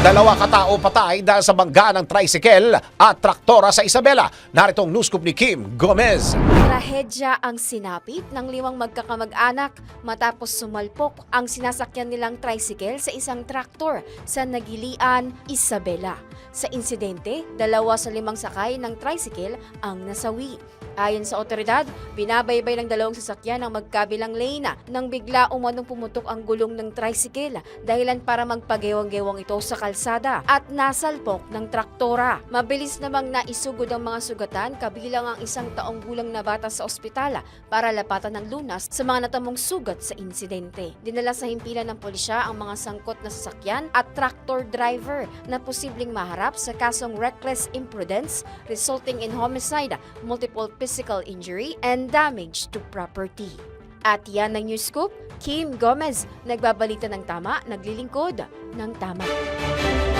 Dalawa katao patay dahil sa bangga ng tricycle at traktora sa Isabela. Narito ang news ni Kim Gomez. Trahedya ang sinapit ng limang magkakamag-anak matapos sumalpok ang sinasakyan nilang tricycle sa isang traktor sa Nagilian, Isabela. Sa insidente, dalawa sa limang sakay ng tricycle ang nasawi. Ayon sa otoridad, binabaybay ng dalawang sasakyan ang magkabilang lane nang bigla umanong pumutok ang gulong ng tricycle dahilan para magpagewang-gewang ito sa kalsada at nasalpok ng traktora. Mabilis namang naisugod ang mga sugatan kabilang ang isang taong gulang na bata sa ospital para lapatan ng lunas sa mga natamong sugat sa insidente. Dinala sa himpilan ng pulisya ang mga sangkot na sasakyan at tractor driver na posibleng maharap sa kasong reckless imprudence resulting in homicide, multiple physical injury, and damage to property. At yan ang News Scoop, Kim Gomez, nagbabalita ng tama, naglilingkod ng tama.